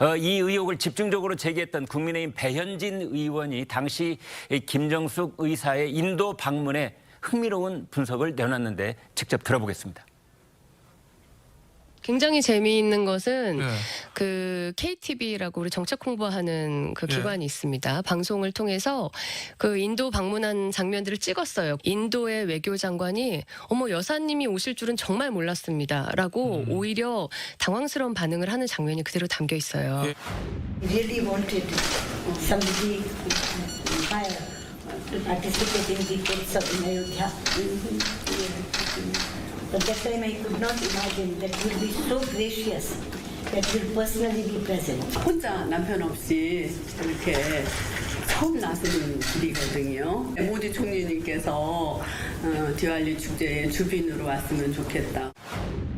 어, 이 의혹을 집중적으로 제기했던 국민의힘 배현진 의원이 당시 이 김정숙 의사의 인도 방문에 흥미로운 분석을 내놨는데 직접 들어보겠습니다. 굉장히 재미있는 것은 네. 그 KTV라고 우리 정책 홍보하는 그 예. 기관이 있습니다. 방송을 통해서 그 인도 방문한 장면들을 찍었어요. 인도의 외교 장관이 어머 여사님이 오실 줄은 정말 몰랐습니다라고 음. 오히려 당황스러운 반응을 하는 장면이 그대로 담겨 있어요. 예. really wanted somebody to participate in the of Ayodhya. But that time I could not imagine that you will be so gracious that you will personally be present. 혼자 남편 없이 이렇게 처음 나서는 길이거든요. 모디 총리님께서 어, 디왈리 축제에 주빈으로 왔으면 좋겠다.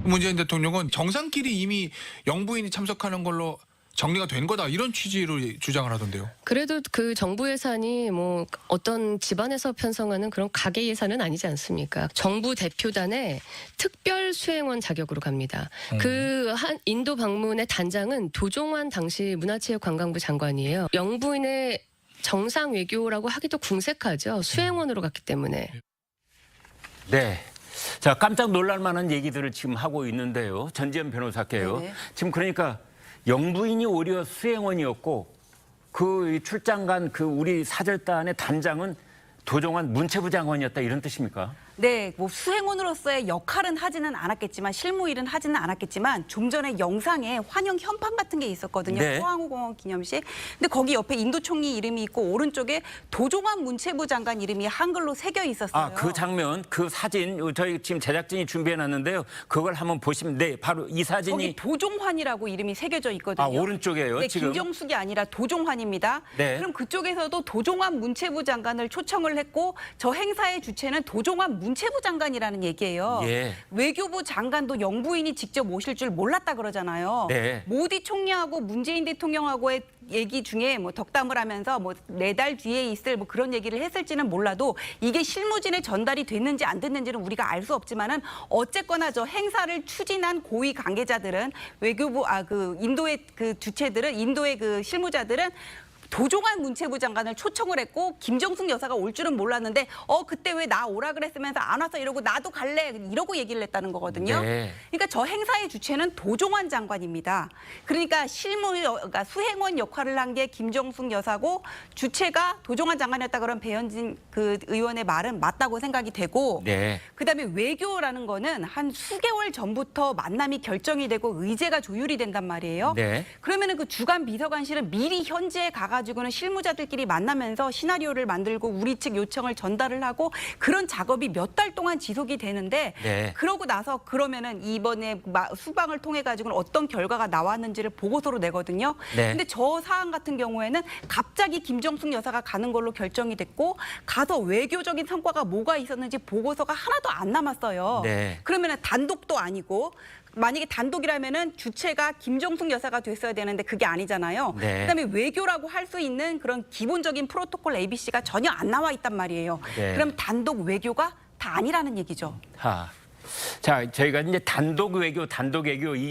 문재인 대통령은 정상끼리 이미 영부인이 참석하는 걸로 정리가 된 거다 이런 취지로 주장을 하던데요. 그래도 그 정부 예산이 뭐 어떤 집안에서 편성하는 그런 가계 예산은 아니지 않습니까? 정부 대표단의 특별 수행원 자격으로 갑니다. 그한 인도 방문의 단장은 도종환 당시 문화체육관광부 장관이에요. 영부인의 정상 외교라고 하기도 궁색하죠. 수행원으로 갔기 때문에. 네. 자, 깜짝 놀랄 만한 얘기들을 지금 하고 있는데요. 전지현 변호사께요. 네네. 지금 그러니까 영부인이 오히려 수행원이었고 그 출장 간 그 우리 사절단의 단장은 도종환 문체부 장관이었다 이런 뜻입니까? 네, 뭐 수행원으로서의 역할은 하지는 않았겠지만 실무 일은 하지는 않았겠지만 좀 전에 영상에 환영 현판 같은 게 있었거든요. 네. 포항공원 기념식. 근데 거기 옆에 인도 총리 이름이 있고 오른쪽에 도종환 문체부 장관 이름이 한글로 새겨 있었어요. 아, 그 장면, 그 사진 요 저희 지금 제작진이 준비해 놨는데요. 그걸 한번 보시면 네, 바로 이 거기 사진이 도종환이라고 이름이 새겨져 있거든요. 아, 오른쪽에요, 네, 지금. 김정숙이 아니라 도종환입니다. 네. 그럼 그쪽에서도 도종환 문체부 장관을 초청을 했고 저 행사의 주체는 도종환 문 체부 장관이라는 얘기예요. 예. 외교부 장관도 영부인이 직접 오실 줄 몰랐다 그러잖아요. 네. 모디 총리하고 문재인 대통령하고의 얘기 중에 뭐 덕담을 하면서 뭐 네 달 뒤에 있을 뭐 그런 얘기를 했을지는 몰라도 이게 실무진에 전달이 됐는지 안 됐는지는 우리가 알 수 없지만은 어쨌거나 저 행사를 추진한 고위 관계자들은 외교부 아 그 인도의 그 주체들은 인도의 그 실무자들은 도종환 문체부 장관을 초청을 했고 김정숙 여사가 올 줄은 몰랐는데 어 그때 왜 나 오라 그랬으면서 안 와서 이러고 나도 갈래 이러고 얘기를 했다는 거거든요. 네. 그러니까 저 행사의 주체는 도종환 장관입니다. 그러니까 실무 그러니까 수행원 역할을 한 게 김정숙 여사고 주체가 도종환 장관이었다 그런 배현진 그 의원의 말은 맞다고 생각이 되고 네. 그다음에 외교라는 거는 한 수개월 전부터 만남이 결정이 되고 의제가 조율이 된단 말이에요. 네. 그러면은 그 주간 비서관실은 미리 현지에 가가 지고는 실무자들끼리 만나면서 시나리오를 만들고 우리 측 요청을 전달을 하고 그런 작업이 몇 달 동안 지속이 되는데 네. 그러고 나서 그러면은 이번에 마- 수방을 통해 가지고는 어떤 결과가 나왔는지를 보고서로 내거든요. 네. 근데 저 사안 같은 경우에는 갑자기 김정숙 여사가 가는 걸로 결정이 됐고 가서 외교적인 성과가 뭐가 있었는지 보고서가 하나도 안 남았어요. 네. 그러면은 단독도 아니고 만약에 단독이라면은 주체가 김정숙 여사가 됐어야 되는데 그게 아니잖아요. 네. 그다음에 외교라고 할 수 있는 그런 기본적인 프로토콜 ABC가 전혀 안 나와 있단 말이에요. 네. 그럼 단독 외교가 다 아니라는 얘기죠. 하. 자, 저희가 이제 단독 외교, 단독 외교 이